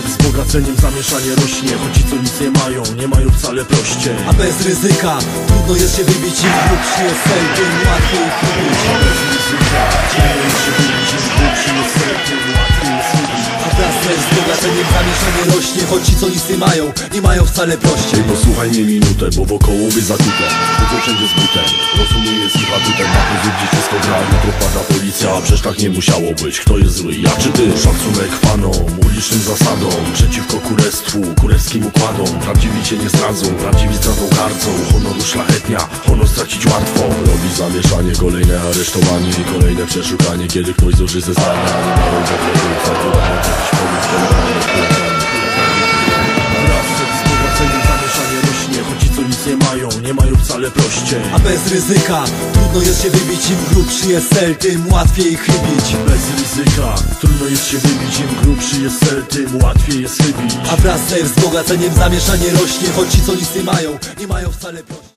wzbogaceniem zamieszanie rośnie Choć ci co nic nie mają, nie mają wcale proście A bez ryzyka trudno jest się wybić im w grób Jest selkiem łatwiej chybić Bez ryzyka, ciężej się wybić im głupszy jest serkiem, łatwiej jest wybić A wraz ze wzbogaceniem zamieszanie rośnie Choć ci co nic nie mają, nie mają wcale prościej Ej, posłuchaj mnie minutę, bo wokoło by zakute Chodzą wszędzie z butem, rozumie jest ich atutem Na pozycji gdzie wszystko gra, jutro pada policja A przecież tak nie musiało być, kto jest zły, ja czy ty? Szacunek fanom, ulicznym zasadom Przeciwko kurestwu, kurewskim układom. Prawdziwi cię nie zdradzą, prawdziwi zdradzą gardzą. Honoru szlachetnia, honor stracić łatwo. Robi zamieszanie, kolejne aresztowanie kolejne przeszukanie, kiedy ktoś Nie mają Wraz ze ci co nic nie mają, nie mają wcale proście. A bez ryzyka trudno jest się wybić im grubszy jest cel, tym łatwiej chybić. Bez ryzyka Trudno jest się wybić, im grubszy jest cel Tym łatwiej jest chybić A wraz ze wzbogaceniem zamieszanie rośnie Choć ci co nic nie mają, nie mają wcale prościej